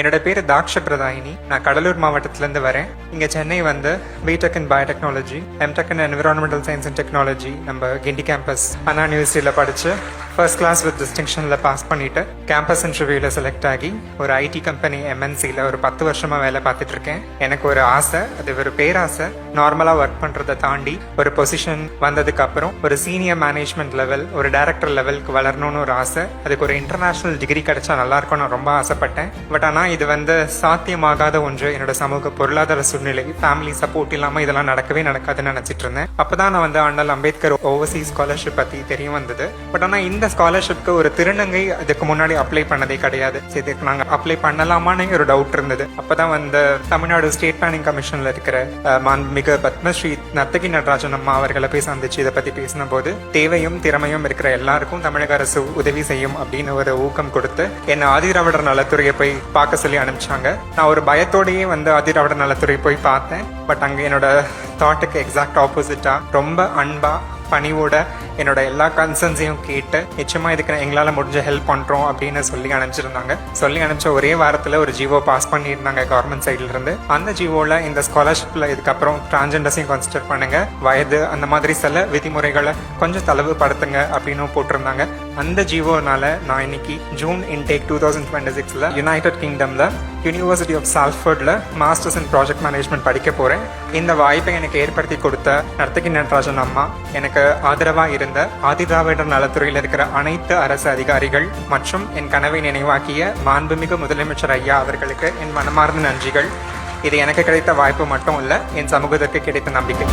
என்னோட பேர் தாக்ஷ பிரதாயினி. நான் கடலூர் மாவட்டத்திலேருந்து வரேன். இங்கே சென்னை வந்து BTech in biotechnology MTech in environmental science and technology நம்ம கிண்டி கேம்பஸ் அண்ணா யூனிவர்சிட்டியில் படித்து ஃபர்ஸ்ட் கிளாஸ் வித் டிஸ்டிங்ஷனில் பாஸ் பண்ணிட்டு கேம்பஸ் இன்டர்வியூவில் செலக்ட் ஆகி ஒரு ஐடி கம்பெனி எம்என்சியில் ஒரு பத்து வருஷமாக வேலை பார்த்துட்டு இருக்கேன். எனக்கு ஒரு ஆசை அது ஒரு பேராசை. நார்மலாக ஒர்க் பண்ணுறதை தாண்டி ஒரு பொசிஷன் வந்ததுக்கப்புறம் ஒரு சீனியர் மேனேஜ்மெண்ட் லெவல் ஒரு டைரக்டர் லெவலுக்கு வளரணும்னு ஒரு ஆசை. அதுக்கு ஒரு இன்டர்நேஷ்னல் டிகிரி கிடைச்சா நல்லா இருக்கும்னு ரொம்ப ஆசைப்பட்டேன். பட் ஆனால் இது வந்து சாத்தியமாகாத ஒன்று. என்னோட சமூக பொருளாதார சூழ்நிலை ஃபேமிலி சப்போர்ட் இல்லாமல் இதெல்லாம் நடக்கவே நடக்காதுன்னு நினச்சிட்டு இருந்தேன். அப்போ தான் நான் வந்து அண்ணல் அம்பேத்கர் ஓவர்சீஸ் ஸ்காலர்ஷிப் பற்றி தெரிய வந்தது. பட் ஆனால் இந்த ஸ்காலர்ஷிப்க்கு ஒரு திருநங்கை அதுக்கு முன்னாடி அப்ளை பண்ணதே கிடையாது. சரி, இதுக்கு நாங்கள் அப்ளை பண்ணலாமான்னு ஒரு டவுட் இருந்தது. அப்போ தான் வந்து தமிழ்நாடு ஸ்டேட் பிளானிங் கமிஷனில் இருக்கிற மாண்புமிகு பத்மஸ்ரீ நர்த்தகி நடராஜன் அம்மா அவர்களை போய் சந்திச்சு இதை பற்றி பேசின போது தேவையும் திறமையும் இருக்கிற எல்லாருக்கும் தமிழக அரசு உதவி செய்யும் அப்படின்னு ஒரு ஊக்கம் கொடுத்து என்னை ஆதிராவிடர் நலத்துறையை போய் பார்க்க சொல்லி அனுப்பிச்சாங்க. நான் ஒரு பயத்தோடயே வந்து ஆதிராவிடர் நலத்துறை போய் பார்த்தேன். பட் அங்கே என்னோட தாட்டுக்கு எக்ஸாக்ட் ஆப்போசிட்டாக ரொம்ப அன்பா பணிவோட என்னோட எல்லா கன்சர்ன்ஸையும் கேட்டு நிச்சயமா இதுக்கு எங்களால் முடிஞ்ச ஹெல்ப் பண்ணுறோம் அப்படின்னு சொல்லி அனுப்பிச்சிருந்தாங்க. சொல்லி அனுப்பிச்ச ஒரே வாரத்தில் ஒரு ஜிஓ பாஸ் பண்ணியிருந்தாங்க கவர்மெண்ட் சைட்ல இருந்து. அந்த ஜிஓவில் இந்த ஸ்காலர்ஷிப்பில் இதுக்கப்புறம் டிரான்ஜெண்டர்ஸையும் கன்சிடர் பண்ணுங்க. வயது அந்த மாதிரி சில விதிமுறைகளை கொஞ்சம் தளவுபடுத்துங்க அப்படின்னு போட்டிருந்தாங்க. அந்த ஜிஓனால நான் இன்னைக்கு June intake two thousand twenty six united கிங்டமில் university of சால்ஃபர்டில் மாஸ்டர்ஸ் இன் ப்ராஜெக்ட் மேனேஜ்மெண்ட் படிக்க போகிறேன் இந்த வாய்ப்பை எனக்கு ஏற்படுத்தி கொடுத்த நர்த்தகி நடராஜன் அம்மா எனக்கு ஆதரவாக இருந்த ஆதிதிராவிடர் நலத்துறையில் இருக்கிற அனைத்து அரசு அதிகாரிகள் மற்றும் என் கனவை நினைவாக்கிய மாண்புமிகு முதலமைச்சர் ஐயா அவர்களுக்கு என் மனமார்ந்த நன்றிகள். இது எனக்கு கிடைத்த வாய்ப்பு மட்டும் இல்லை என் சமூகத்திற்கு கிடைத்த நம்பிக்கை.